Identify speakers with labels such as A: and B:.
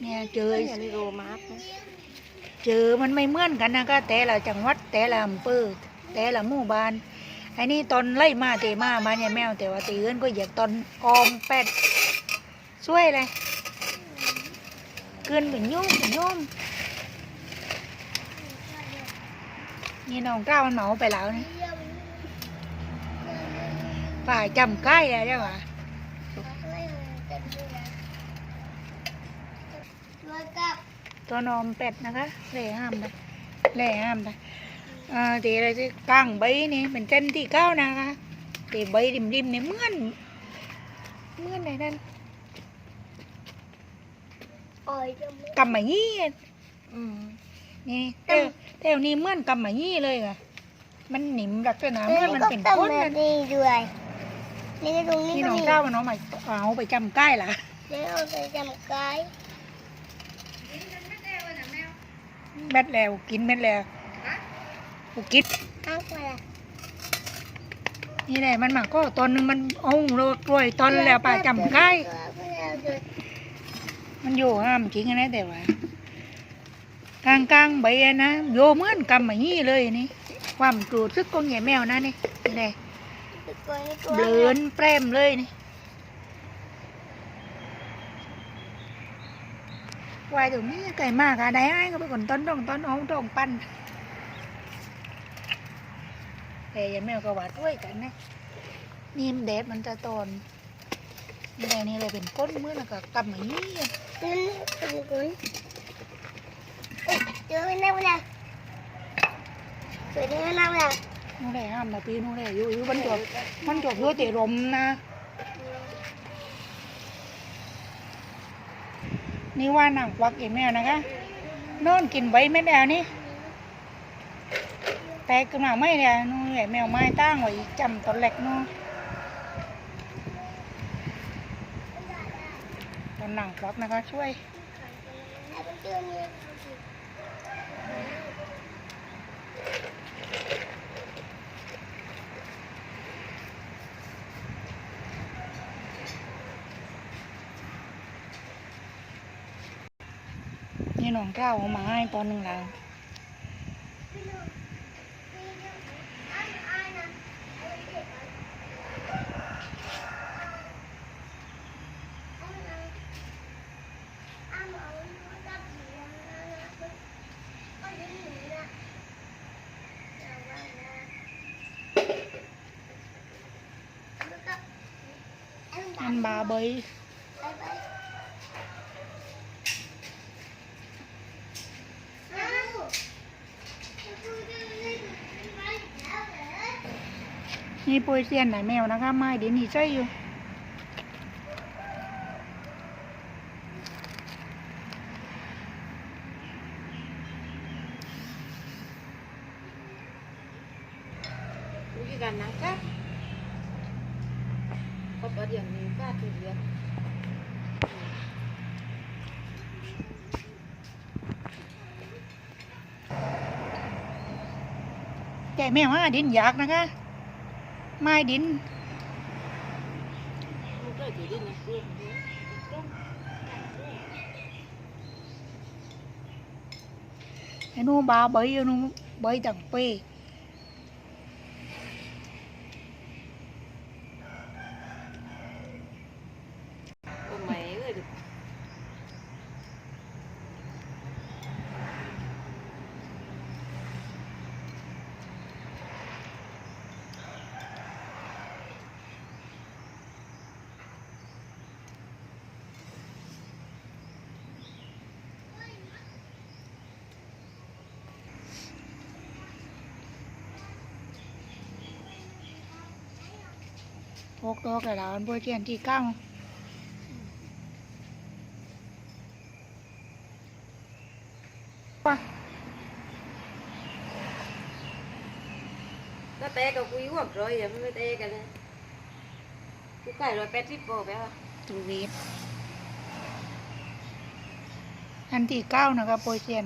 A: เนี่ยเจอ
B: อย่างนี้โรมาร์กนะ
A: เจอมันไม่เหมือนกันนะก็แต่ละจังหวัดแต่ละอำเภอแต่ละหมู่บ้านไอ้นี่ตอนไล่มาเตมามาเนี่ยแมวแต่ว่าตีเอิ้นก็เหยียบตอนออมเป็ดช่วยเลยเกินเป็นยุ่มเป็นยุ่มนี่น้องเก้ามันเหมาไปแล้วนี่ป่าจำใกล้แล้วใช่ปะ ตัวนอมเป็ดนะคะเล่ห้ามนะเล่ห้ามนะอ่าตีอะไรที่กลางใบนี่เป็นเส้นที่เก้านะคะตีใบริมริมๆนี่เหมือนเหมือนไหนนั่นกำมะยี่อะอืมนี่เต้วเต้วนี่เหมือนกำมะยี่เลยค่ะมันหนิมลักษณะเหมือนมันเป็นก้น
B: แบ
A: นั่
B: บ
A: น
B: นี้ด้วยนี่ก็ตรงนี้
A: นี่
B: ก็
A: น้อง
B: มี
A: เก้ามันเอามาเอาไปจำใกล้ล่ะ
B: เดี๋ยวเราจะจำกา ย
A: เม็ดแล้วกินเม็ดแล้วกูกิน
B: อ้าวมาละ
A: นี่แหละมันมาก็ตอนหนึงมันเอาโรยกล้วยตอนแล้วป่าจำใกล้มันอยู่ห้ามจริงนะแต่ว่ากลางกลางๆใบอะนะโยเหมือนกำมายี่เลยนี่ความกรูดซึกของแง่แมวนะนี่นี่แหละเบลอนแปรมเลยนี่ วายตรงนี้ไก่มากอะได้ไอ้ก็ไปก่อนต้นตรงต้นเอาตรงปั้นแต่แง่แมวก็ว่าด้วยกันนะนี่มแดดมันจะตอนนี่แหละนี่เลยเป็นก้นเมื่อแล้วก็กำมายี่อะ
B: นั่นเป็นคนเจอไม่ได้เวลาสวยดีไม่ได้เวลา
A: นู่นแหละห้ามนะพี่นู่นแหละอยู่อยู่มันจบมันจบด้วยแต่ลมนะ นี่ว่านังควักเองแมวนะคะนอนกินใบไม่ได้นี่แตกขึ้นมาไม่เนี่ยนู่นแหละแมวไม้ตั้งไว้จำตอนแรกนู่นตอนหนังควักนะคะช่วย นี่น้องเก้าเอามาให้ตอนหนึ่งแล้วอันบาเบย นี่ปุยเซียนไหนแมวนะคะไม้เดี๋ยวนี้ใช่อยู่
B: วิธีการนังค่ะก็ประเดี๋ยวนี้ก็ถือเรียน
A: ใจแมวฮะดินอยากนะคะ ไม้ดิน
B: ลูกเลยถือดินนะลูกเดียว
A: ไอ้นู่นบาเบยไอ้นู่นเบยต่างเป้
B: โอ้ไม่เอ้ยดู
A: พกตัวกระดานปุยเซียนที่เก้า
B: ถ้าเตะกับกูยวบร้อยอย่าไม่เตะกันเลยกูไก่ร้อยแปดสิบโปรไปวะ
A: ตูวีดอันที่เก้านะคะปุยเซียน